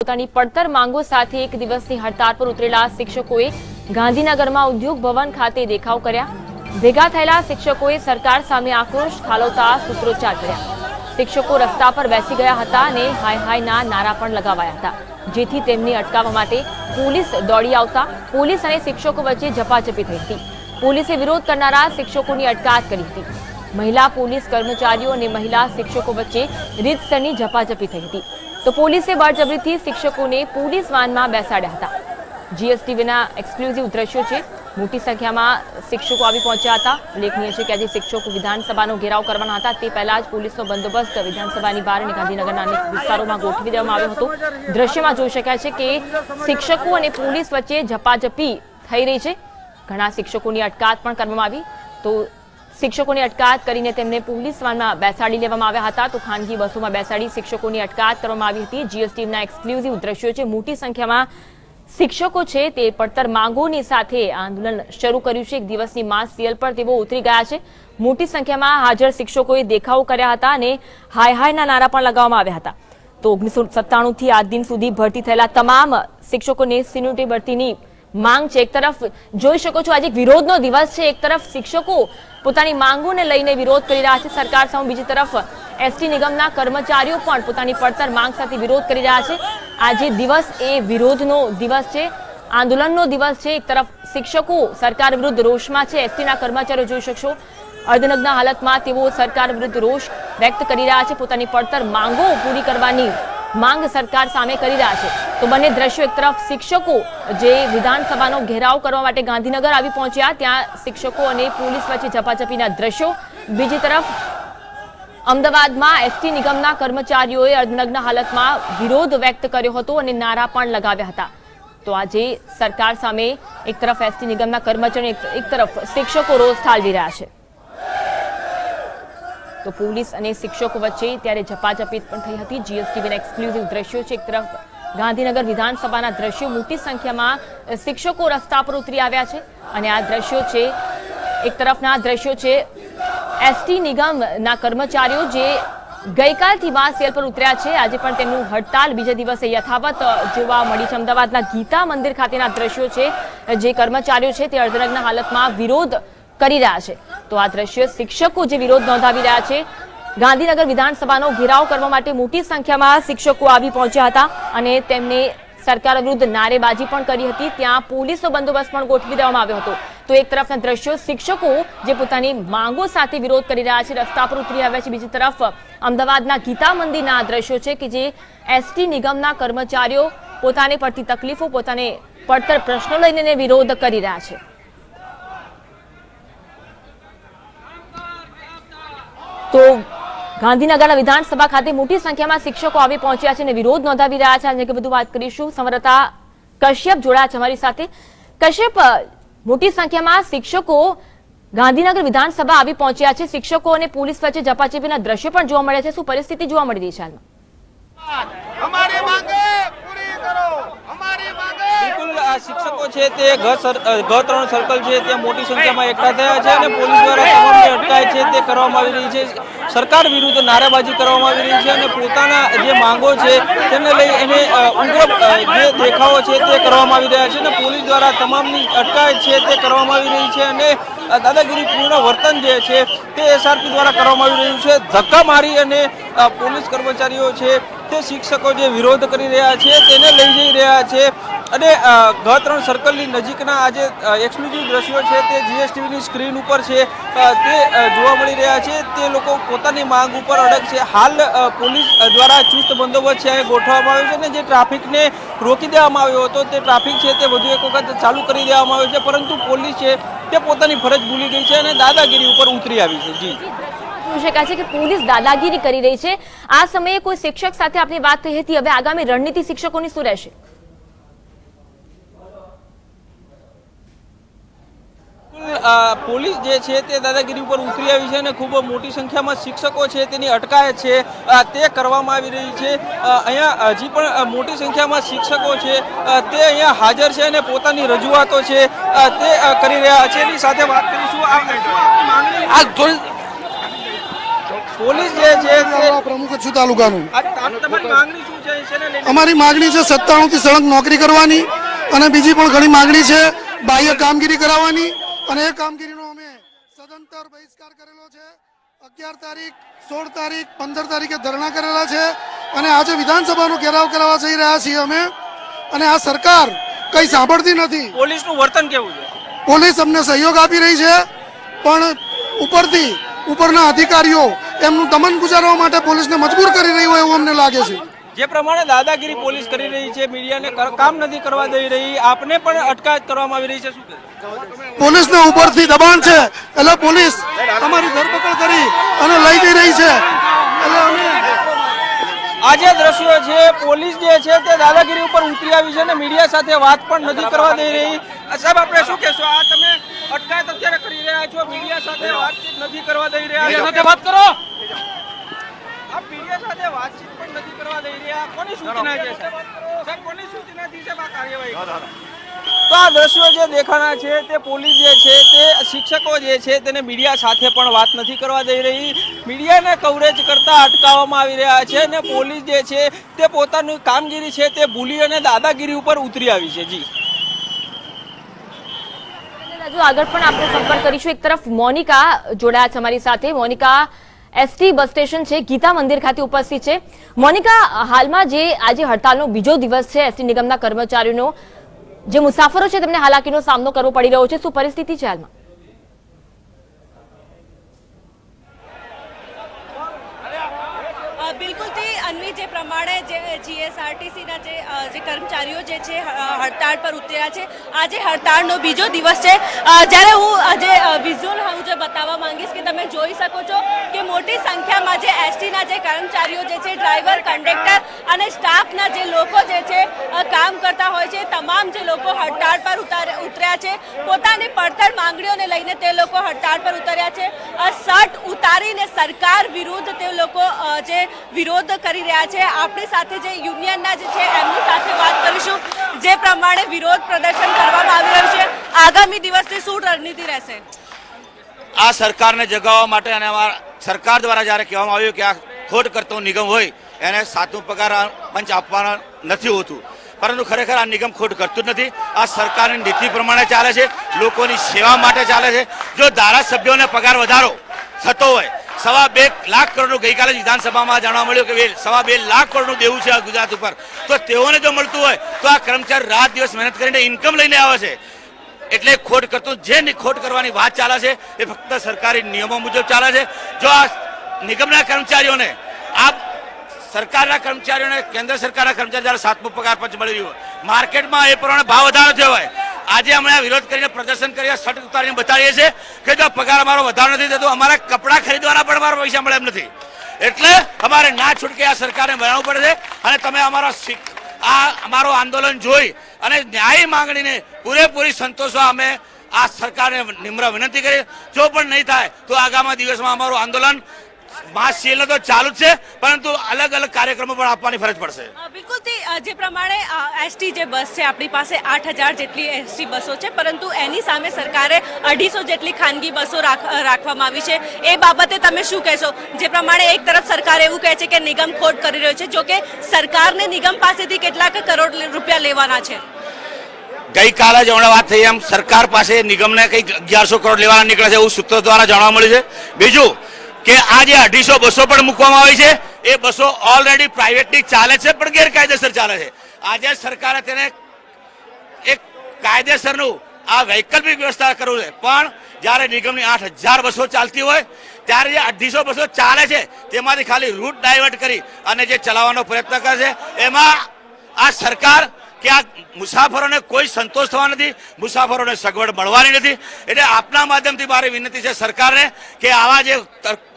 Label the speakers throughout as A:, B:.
A: પોતાની પડતર માંગો સાથે એક દિવસની હડતાળ પર ઉતરેલા શિક્ષકોએ ગાંધીનગરમાં ઉદ્યોગ ભવન ખાતે દેખાવ કર્યા. ભેગા થયેલા શિક્ષકોએ સરકાર સામે આક્રોશ ઠાલવતા સૂત્રોચ્ચાર કર્યા. શિક્ષકો રસ્તા પર બેસી ગયા હતા અને હાય હાયના નારા પણ લગાવાયા હતા. જેથી તેમને અટકાવવા માટે પોલીસ દોડી આવતા પોલીસ અને શિક્ષકો વચ્ચે ઝપાઝપી થઈ હતી. પોલીસે વિરોધ કરનારા શિક્ષકોની અટકાયત કરી હતી. મહિલા પોલીસ કર્મચારીઓ અને મહિલા શિક્ષકો વચ્ચે રીતસરની ઝપાઝપી થઈ હતી. તો પોલીસે બળજબરીથી શિક્ષકોને પોલીસ વાનમાં બેસાડ્યા હતા. જીએસટીવીના એક્સક્લુઝિવ દ્રશ્યો છે. મોટી સંખ્યામાં શિક્ષકો આવી પહોંચ્યા હતા. ઉલ્લેખનીય છે કે આજે શિક્ષકો વિધાનસભાનો ઘેરાવ કરવાના હતા. તે પહેલા જ પોલીસનો બંદોબસ્ત વિધાનસભાની બહાર અને ગાંધીનગરના અનેક વિસ્તારોમાં ગોઠવી દેવામાં આવ્યો હતો. દ્રશ્યમાં જોઈ શકાય છે કે શિક્ષકો અને પોલીસ વચ્ચે ઝપાઝપી થઈ રહી છે. ઘણા શિક્ષકોની અટકાત પણ કરવામાં આવી. તો શિક્ષકોની અટકાયત કરીને તેમને પોલીસ વાનમાં બેસાડી લેવામાં આવ્યા હતા. તો ખાનગી બસોમાં બેસાડી શિક્ષકોની અટકાયત કરવામાં આવી હતી. જીએસટીના એક્સક્લુઝિવ દ્રશ્યો છે. મોટી સંખ્યામાં શિક્ષકો છે તે પડતર માંગોની સાથે આંદોલન શરૂ કર્યું છે. એક દિવસની માસ સીએલ પર તેઓ ઉતરી ગયા છે. મોટી સંખ્યામાં હાજર શિક્ષકોએ દેખાવો કર્યા હતા અને હાય હાયના નારા પણ લગાવવામાં આવ્યા હતા. તો ઓગણીસો સત્તાણુંથી આજ દિન સુધી ભરતી થયેલા તમામ શિક્ષકોને સિન્યુટી ભરતીની માંગ છે. એક તરફ જોઈ શકો છો, આજે વિરોધનો દિવસ છે. એક તરફ શિક્ષકો પોતાની માંગોને લઈને વિરોધ કરી રહ્યા છે. સરકાર સામે બીજી તરફ એસટી નિગમના કર્મચારીઓ પણ પોતાની પડતર માંગ સાથે વિરોધ કરી રહ્યા છે. આજે દિવસ એ વિરોધનો દિવસ છે. આંદોલનનો દિવસ છે. એક તરફ શિક્ષકો સરકાર વિરુદ્ધ રોષમાં છે. એસટીના કર્મચારીઓ જોઈ શકશો. અર્ધનગ્ન હાલતમાં તેઓ સરકાર વિરુદ્ધ રોષ વ્યક્ત કરી રહ્યા છે. પોતાની પડતર માંગો પૂરી કરવાની માંગ સરકાર સામે કરી રહ્યા છે. તો બંને દ્રશ્યો એક તરફ શિક્ષકો જે વિધાનસભાનો ઘેરાવ કરવા માટે ગાંધીનગર આવી પહોંચ્યા, ત્યાં શિક્ષકો અને પોલીસ વચ્ચે ઝપાઝપીના દ્રશ્યો. બીજી તરફ અમદાવાદમાં એસટી નિગમના કર્મચારીઓએ અર્ધનગ્ન હાલતમાં વિરોધ વ્યક્ત કર્યો હતો અને નારા પણ લગાવ્યા હતા. તો આજે સરકાર સામે એક તરફ એસટી નિગમના કર્મચારીઓ એક તરફ શિક્ષકો રોષ ઠાલવી રહ્યા છે. તો પોલીસ અને શિક્ષકો વચ્ચે ત્યારે ઝપાઝપી પણ થઈ હતી. જીએસટીવીના એક્સક્લુઝિવ દ્રશ્યો છે. એક તરફ ગાંધીનગર વિધાનસભાના દ્રશ્યો મોટી સંખ્યામાં શિક્ષકો રસ્તા પર ઉતરી આવ્યા છે. અને આ દ્રશ્યો છે, એક તરફના દ્રશ્યો છે એસટી નિગમના કર્મચારીઓ જે ગઈકાલથી વાસેલ સેલ પર ઉતર્યા છે. આજે પણ તેમનું હડતાલ બીજા દિવસે યથાવત જોવા મળી છે. અમદાવાદના ગીતા મંદિર ખાતેના દ્રશ્યો છે જે કર્મચારીઓ છે તે અર્ધનગ્ન હાલતમાં વિરોધ કરી રહ્યા છે. તો આ દ્રશ્ય શિક્ષકો જે વિરોધ નોંધાવી રહ્યા છે, ગાંધીનગર વિધાનસભાનો ઘેરાવ કરવા માટે મોટી સંખ્યામાં શિક્ષકો આવી પહોંચ્યા હતા અને તેમને સરકાર વિરુદ્ધ નારેબાજી પણ કરી હતી. ત્યાં પોલીસનો બંદોબસ્ત પણ ગોઠવી દેવામાં આવ્યો હતો. તો એક તરફના દ્રશ્યો, શિક્ષકો જે પોતાની માંગો સાથે વિરોધ કરી રહ્યા છે, રસ્તા પર ઉતરી આવ્યા છે. બીજી તરફ, અમદાવાદના ગીતા મંદિરના આ દ્રશ્યો છે કે જે એસટી નિગમના કર્મચારીઓ પોતાને પડતી તકલીફો, પોતાને પડતર પ્રશ્નો લઈને વિરોધ કરી રહ્યા છે. તો ગાંધીનગરના વિધાનસભા ખાતે મોટી સંખ્યામાં શિક્ષકો આવી પહોંચ્યા છે અને વિરોધ નોંધાવી રહ્યા છે. અને વધુ વાત કરીશું. સમરતા કશ્યપ જોડાયા છે અમારી સાથે. કશ્યપ, મોટી સંખ્યામાં શિક્ષકો ગાંધીનગર વિધાનસભા આવી પહોંચ્યા છે. શિક્ષકો અને પોલીસ વચ્ચે ઝપાઝપીના દ્રશ્યો પણ જોવા મળ્યા છે. શું પરિસ્થિતિ જોવા મળી રહી છે હાલમાં
B: અમારી માંગે પૂરી કરો અમારી માંગે
C: બિલકુલ શિક્ષકો છે તે ઘ ત્રણ સર્કલ છે ત્યાં મોટી સંખ્યામાં એકઠા થયા છે અને પોલીસ દ્વારા તમામને અટકાય છે તે કરવામાં આવી રહી છે. સરકાર વિરુદ્ધ નારાબાજી કરવામાં આવી રહી છે અને પોતાના જે માંગો છે તેને લઈ એને ઉગ્ર જે દેખાવો છે તે કરવામાં આવી રહ્યા છે અને પોલીસ દ્વારા તમામની અટકાયત છે તે કરવામાં આવી રહી છે અને દાદાગીરીપૂર્ણ દાદાગીરી પૂર્ણ વર્તન જે છે તે એસઆરપી દ્વારા કરવામાં આવી રહ્યું છે. ધક્કા મારી અને પોલીસ કર્મચારીઓ છે તે શિક્ષકો જે વિરોધ કરી રહ્યા છે, તેને લઈ જઈ રહ્યા છે. અને ઘ ત્રણ સર્કલની નજીકના આજે એક્સક્લુઝિવ દ્રશ્યો છે, તે જીએસટીવીની સ્ક્રીન ઉપર છે. તે જોવા મળી રહ્યા છે. તે લોકો પોતાની માંગ ઉપર અડગ છે. હાલ પોલીસ દ્વારા ચુસ્ત બંદોબસ્ત છે ગોઠવવામાં આવ્યો છે અને જે ટ્રાફિકને રોકી દેવામાં આવ્યો હતો, તે ટ્રાફિક છે, તે વધુ એક વખત ચાલુ કરી દેવામાં આવ્યો છે. પરંતુ પોલીસ છે, તે પોતાની ફરજ ભૂલી ગઈ છે અને દાદાગીરી ઉપર ઉતરી આવી છે. જી.
A: શકાય છે કે પોલીસ દાદાગીરી કરી રહી છે. આ સમયે કોઈ શિક્ષક સાથે આપણી વાત થઈ હતી. હવે આગામી રણનીતિ શિક્ષકોની શું રહેશે?
C: પોલીસ જે છે તે દાદાગીરી ઉપર ઉતરી આવી છે અને ખૂબ મોટી સંખ્યામાં શિક્ષકો છે તેની અટકાયત છે. તે કરવામાં આવી રહી છે. અહીંયા હજી પણ મોટી સંખ્યામાં શિક્ષકો છે. તે અહીંયા હાજર છે અને પોતાની રજૂઆતો છે. તે કરી રહ્યા છે. એની સાથે વાત કરીશું. આ માંગણી
B: આ
C: પોલીસ જે છે
D: પ્રમુખ છું તાલુકાનું. અમારી માગણી છે સત્તાણું થી સળંગ નોકરી કરવાની અને બીજી પણ ઘણી માગણી છે બાહ્ય કામગીરી કરાવવાની અને એ કામગીરીનો અમે સદંતર બહિષ્કાર કરેલો છે. અગિયાર તારીખ સોળ તારીખ પંદર તારીખે ધરણા કરેલા છે અને આજે વિધાનસભાનો ઘેરાવ કરાવવા જઈ રહ્યા છીએ અમે. અને આ સરકાર કઈ સાંભળતી નથી.
C: પોલીસનું વર્તન કેવું છે?
D: પોલીસ અમને સહયોગ આપી રહી છે પણ ઉપરથી ઉપરના અધિકારીઓ એમનું દમન ગુજારવા માટે પોલીસને મજબૂર કરી રહી હોય એવું અમને લાગે છે.
C: જે પ્રમાણે દાદાગીરી પોલીસ કરી રહી છે મીડિયાને કામ નથી કરવા દઈ રહી આપને પણ અટકાયત કરવામાં આવી રહી છે શું?
D: પોલીસને ઉપરથી દબાણ છે એટલે પોલીસ અમારી ધરપકડ કરી અને લઈ જઈ રહી છે. એટલે અમે
C: આ જે દ્રશ્યો છે પોલીસ જે છે તે દાદાગીરી ઉપર ઉતરી આવી છે અને મીડિયા સાથે વાત પણ નથી કરવા દઈ રહી. સાહેબ આપણે શું કહેશો? આ તમે અટકાયત અત્યારે કરી રહ્યા છો મીડિયા સાથે વાતચીત નથી કરવા દઈ રહ્યા. સાથે વાત કરો. આ મીડિયા સાથે વાતચીત પણ નથી કરવા દઈ રહ્યા. કોની સૂચના છે સાહેબ? સાહેબ કોની સૂચનાથી સાહેબ આ કાર્યવાહી? તો આ દ્રશ્યો જે દેખાણા છે તે પોલીસ જે છે તે શિક્ષકો જે છે તેને મીડિયા સાથે પણ વાત નથી કરવા દઈ રહી. મીડિયાને કવરેજ કરતા અટકાવવામાં આવી રહ્યા છે અને પોલીસ જે છે તે પોતાની કામગીરી છે તે ભૂલી અને દાદાગીરી ઉપર ઉતરી આવી છે. જી.
A: હજુ આગળ પણ આપણે સંપર્ક કરીશું. એક તરફ મોનિકા જોડાયા છે અમારી સાથે. મોનિકા એસટી બસ સ્ટેશન છે, ગીતા મંદિર ખાતે ઉપસ્થિત છે. મોનિકા, હાલમાં જે આજે હડતાલનો બીજો દિવસ છે એસટી નિગમના કર્મચારીઓનો, જે મુસાફરો છે, તેમને હાલાકીનો સામનો કરવો પડી રહ્યો છે. શું પરિસ્થિતિ છે હાલમાં?
E: અન્વી, જે પ્રમાણે જે જીએસઆરટીસીના જે જે કર્મચારીઓ જે છે હડતાળ પર ઉતર્યા છે, આજે હડતાળનો બીજો દિવસ છે. જ્યારે હું આજે વિઝ્યુઅલ હું જે બતાવવા માંગીશ કે તમે જોઈ શકો છો કે મોટી સંખ્યામાં જે એસટીના જે કર્મચારીઓ જે છે ડ્રાઈવર કંડક્ટર અને સ્ટાફના જે લોકો જે છે કામ કરતા હોય છે, તમામ જે લોકો હડતાળ પર ઉતાર- ઉતર્યા છે. પોતાની પડતર માંગણીઓને લઈને તે લોકો હડતાળ પર ઉતર્યા છે. શર્ટ ઉતારીને સરકાર વિરુદ્ધ તે લોકો જે વિરોધ કરી રહ્યા છે. આપણી સાથે જે યુનિયનના જે છે, એમની સાથે વાત કરીશું. જે પ્રમાણે વિરોધ પ્રદર્શન કરવામાં આવી રહ્યું છે. આગામી દિવસની શું રણનીતિ રહેશે?
F: આ સરકારને જગાવવા માટે અને સરકાર દ્વારા જ્યારે કહેવામાં આવ્યું કે આ ખોટ કરતો નિગમ હોય, એને સાતમું પગાર પંચ આપવાના નથી હોતું. પરંતુ ખરેખર આ નિગમ ખોટ કરતું નથી. આ સરકારની નીતિ પ્રમાણે ચાલે છે. લોકોની સેવા માટે ચાલે છે. જો ધારાસભ્યોને પગાર વધારો થતો હોય સવા બે લાખ કરોડનું ગઈકાલે જ વિધાનસભામાં જાણવા મળ્યું કે સવા બે લાખ કરોડનું દેવું છે ગુજરાત ઉપર. તો તેઓને જો મળતું હોય, તો આ કર્મચારી રાત દિવસ મહેનત કરીને ઇન્કમ લઈને આવે છે. એટલે ખોટ કરતું, જે ખોટ કરવાની વાત ચાલે છે, એ ફક્ત સરકારી નિયમો મુજબ ચાલે છે. જો આ નિગમના કર્મચારીઓને, આ સરકારના કર્મચારીઓને કેન્દ્ર સરકારના કર્મચારી જ્યારે સાતમો પગાર પંચ મળી રહ્યું હોય માર્કેટમાં એ પ્રમાણે ભાવ વધારો થયો હોય. આજે અમે વિરોધ કરીને પ્રદર્શન કરીને શર્ટ ઉતારીને બતાવીએ છીએ કે જો પગાર અમારો વધારો નથી થતો, અમારા કપડાં ખરીદવાના પણ અમારા પૈસા મળે એમ નથી. એટલે અમારે ના છૂટકે આ સરકારને બનાવવું પડે છે અને તમે અમારા આ અમારો આંદોલન જોઈ અને ન્યાય માંગણીને પૂરેપૂરી સંતોષવા અમે આ સરકારને નિમ્ર વિનંતી કરી. જો પણ નહીં થાય, તો આગામી દિવસમાં અમારું આંદોલન માસ સેલ તો ચાલુ જ છે પરંતુ અલગ અલગ કાર્યક્રમો પણ આપવાની ફરજ પડશે.
E: અ, જે પ્રમાણે એસટી જે બસ છે આપણી પાસે આઠ હજાર જેટલી એસટી બસો છે પરંતુ એની સામે સરકારે અઢીસો જેટલી ખાનગી બસો રાખવામાં આવી છે. એ બાબતે તમે શું કહેશો? જે પ્રમાણે એક તરફ સરકાર એવું કહે છે કે નિગમ ખોટ કરી રહ્યો છે જો કે સરકારને નિગમ પાસેથી કેટલાક કરોડ રૂપિયા લેવાના છે.
F: ગઈકાલે જ હમણાં વાત થઈ એમ સરકાર પાસે નિગમને કંઈક અગિયારસો કરોડ લેવાના નીકળે છે એવું સૂત્રો દ્વારા જાણવા મળ્યું છે. બીજું કે આ જે અઢીસો બસો પણ મૂકવામાં આવી છે. એ બસો ઓલરેડી પ્રાઇવેટની ચાલે છે, પણ ગેરકાયદેસર ચાલે છે. આજે સરકારે તેને એક કાયદેસરનું આ વૈકલ્પિક વ્યવસ્થા કરવું છે. પણ જ્યારે નિગમની આઠ હજાર બસો ચાલતી હોય, ત્યારે જે અઢીસો બસો ચાલે છે, તેમાંથી ખાલી રૂટ ડાયવર્ટ કરી અને જે ચલાવવાનો પ્રયત્ન કરે છે એમાં આ સરકાર કે આ મુસાફરોને કોઈ સંતોષ થવા નથી મુસાફરોને સગવડ મળવાની નથી. એટલે આપના માધ્યમથી મારી વિનંતી છે સરકારને કે આવા જે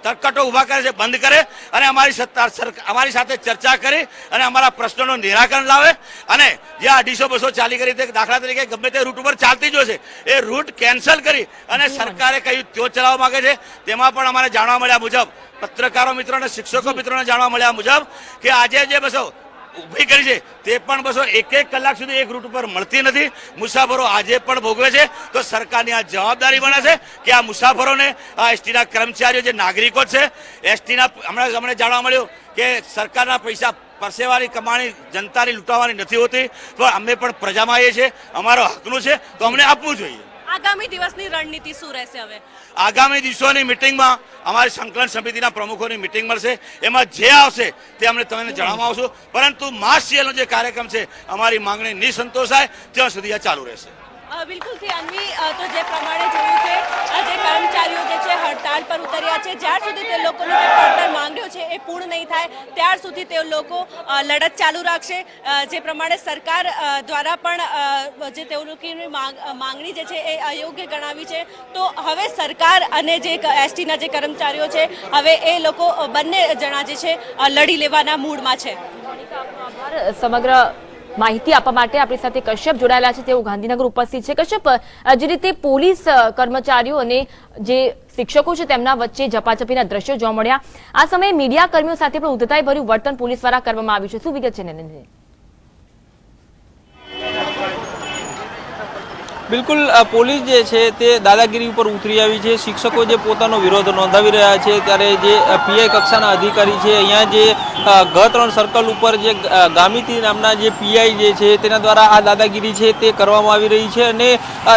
F: તરકટો ઊભા કરે છે બંધ કરે અને અમારી સત્તા અમારી સાથે ચર્ચા કરી અને અમારા પ્રશ્નોનું નિરાકરણ લાવે. અને જે અઢીસો બસો ચાલી કરી તે દાખલા તરીકે ગમે તે રૂટ ઉપર ચાલતી જો છે એ રૂટ કેન્સલ કરી અને સરકારે કહ્યું તેઓ ચલાવવા માંગે છે તેમાં પણ અમારે જાણવા મળ્યા મુજબ પત્રકારો મિત્રો અને શિક્ષકો મિત્રોને જાણવા મળ્યા મુજબ કે આજે જે બસો ઊભી કરી છે. તે પણ બસો એક એક કલાક સુધી એક રૂટ ઉપર મળતી નથી. મુસાફરો આજે પણ ભોગવે છે. તો સરકારની આ જવાબદારી બને છે કે આ મુસાફરોને આ એસટીના કર્મચારીઓ જે નાગરિકો છે, એસટીના હમણાં અમને જાણવા મળ્યું કે સરકારના પૈસા પરસેવાની કમાણી જનતાની લૂંટાવાની નથી હોતી. તો અમે પણ પ્રજામાં આવીએ છીએ. અમારો હકનું છે. તો અમને આપવું જોઈએ.
E: આગામી દિવસની રણનીતિ શું રહેશે હવે?
F: આગામી દિવસોની મિટિંગમાં અમારી સંકલન સમિતિના પ્રમુખોની મિટિંગ મળશે. એમાં જે આવશે તે અમને તમને જણાવવામાં આવશું. પરંતુ માસ સીએલનો જે કાર્યક્રમ છે અમારી માંગણી નિસંતોષાય ત્યાં સુધી આ ચાલુ રહેશે.
E: બિલકુલ અન્વી તો જે પ્રમાણે જોયું છે આ જે કર્મચારીઓ જે છે હડતાળ પર ઉતર્યા છે જ્યાં સુધી તે લોકોને પડતર માંગ્યો પૂર્ણ નહીં થાય. ત્યાર સુધી તે લોકો લડત ચાલુ રાખશે. જે પ્રમાણે સરકાર દ્વારા પણ જે તેઓ લોકોની માંગ- માંગણી જે છે એ અયોગ્ય ગણાવી છે. તો હવે સરકાર અને જે એસટીના જે કર્મચારીઓ છે, હવે એ લોકો બંને જણા જે છે લડી લેવાના મૂડમાં છે.
A: સમગ્ર માહિતી આપવા માટે આપણી સાથે કશ્યપ જોડાયેલા છે. તેઓ ગાંધીનગર ઉપસ્થિત છે. કશ્યપ જે રીતે પોલીસ કર્મચારીઓ અને જે શિક્ષકો છે તેમના વચ્ચે ઝપાઝપીના દ્રશ્યો જોવા મળ્યા. આ સમયે મીડિયા કર્મીઓ સાથે પણ ઉદ્ધતાઈ ભર્યું વર્તન પોલીસ દ્વારા કરવામાં આવ્યું છે. શું વિગત છે નરેન્દ્ર
C: બિલકુલ પોલીસ જે છે તે દાદાગીરી ઉપર ઉતરી આવી છે. શિક્ષકો જે પોતાનો વિરોધ નોંધાવી રહ્યા છે, ત્યારે જે પીઆઈ કક્ષાના અધિકારી છે, અહીંયા જે ગ ત્રણ સર્કલ ઉપર જે ગામિતી નામના જે પીઆઈ જે છે, તેના દ્વારા આ દાદાગીરી છે તે કરવામાં આવી રહી છે અને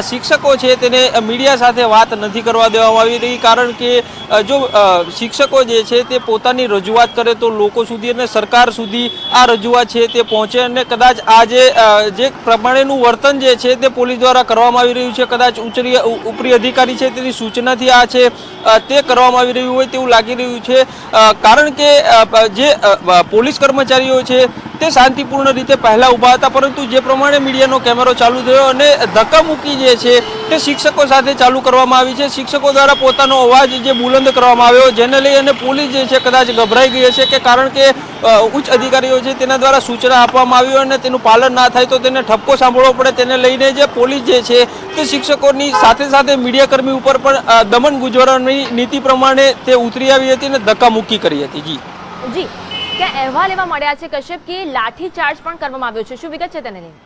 C: શિક્ષકો છે તેને મીડિયા સાથે વાત નથી કરવા દેવામાં આવી રહી, કારણ કે જો શિક્ષકો જે છે તે પોતાની રજૂઆત કરે તો લોકો સુધી અને સરકાર સુધી આ રજૂઆત છે તે પહોંચે અને કદાચ આ જે જે પ્રમાણેનું વર્તન જે છે તે પોલીસ દ્વારા કરવામાં આવી રહ્યું છે. કદાચ ઉચ્ચરી ઉપરી અધિકારી છે તેની સૂચનાથી આ છે તે કરવામાં આવી રહ્યું હોય તેવું લાગી રહ્યું છે. કારણ કે જે પોલીસ કર્મચારીઓ છે તે શાંતિપૂર્ણ રીતે પહેલાં ઊભા હતા, પરંતુ જે પ્રમાણે મીડિયાનો કેમેરો ચાલુ થયો અને ધક્કામુક્કી જે છે તે શિક્ષકો સાથે ચાલુ કરવામાં આવી છે. શિક્ષકો દ્વારા પોતાનો અવાજ જે બુલંદ કરવામાં આવ્યો, જેને લઈ અને પોલીસ જે છે કદાચ ગભરાઈ ગઈ હશે કે કારણ કે ઉચ્ચ અધિકારીઓ છે તેના દ્વારા સૂચના આપવામાં આવી અને તેનું પાલન ના થાય તો તેને ઠપકો સાંભળવો પડે. તેને લઈને જે પોલીસ જે છે તે શિક્ષકોની સાથે સાથે મીડિયાકર્મી ઉપર પણ દમન ગુજરવાની નીતિ પ્રમાણે તે ઉતરી આવી હતી અને ધક્કામુક્કી કરી હતી. જી.
A: જી. ત્યાં અહેવાલ એવા મળ્યા છે કશ્યપ, કે લાઠી ચાર્જ પણ કરવામાં આવ્યો છે. શું વિગત છે તેને લઈને?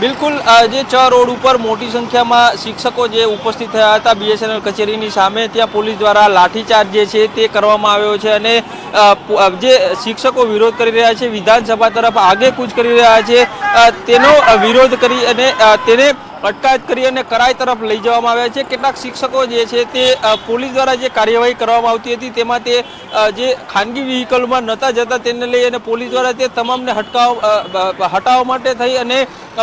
C: બિલકુલ જે ચ રોડ ઉપર મોટી સંખ્યામાં શિક્ષકો જે ઉપસ્થિત થયા હતા બીએસએનએલ કચેરીની સામે, ત્યાં પોલીસ દ્વારા લાઠીચાર્જ જે છે તે કરવામાં આવ્યો છે અને જે શિક્ષકો વિરોધ કરી રહ્યા છે, વિધાનસભા તરફ આગેકૂચ કરી રહ્યા છે તેનો વિરોધ કરી અને તેને અટકાયત કરી અને કરાઈ તરફ લઈ જવામાં આવ્યા છે. કેટલાક શિક્ષકો જે છે તે પોલીસ દ્વારા જે કાર્યવાહી કરવામાં આવતી હતી તેમાં તે જે ખાનગી વ્હીકલમાં નહોતા જતા તેને લઈ અને પોલીસ દ્વારા તે તમામને હટકાવ હટાવવા માટે થઈ અને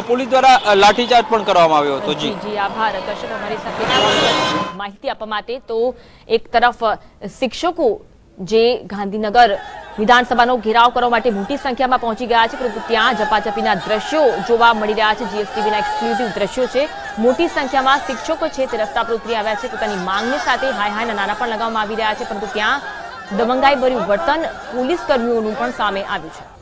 C: પોલીસ દ્વારા લાઠીચાર્જ પણ કરવામાં આવ્યો હતો. જી.
A: જી આભાર. અમારી સાથે માહિતી આપવા માટે તો એક તરફ શિક્ષકો જે ગાંધીનગર વિધાનસભાનો ઘેરાવ કરવા માટે મોટી સંખ્યામાં પહોંચી ગયા છે, પરંતુ ત્યાં ઝપાઝપીના દ્રશ્યો જોવા મળી રહ્યા છે. જીએસટીવીના એક્સક્લુઝિવ દ્રશ્યો છે. મોટી સંખ્યામાં શિક્ષકો છે તે રસ્તા પર ઉતરી આવ્યા છે. પોતાની માંગની સાથે હાય હાયના નારા પણ લગાવવામાં આવી રહ્યા છે, પરંતુ ત્યાં દબંગાઈ ભર્યું વર્તન પોલીસ કર્મીઓનું પણ સામે આવ્યું છે.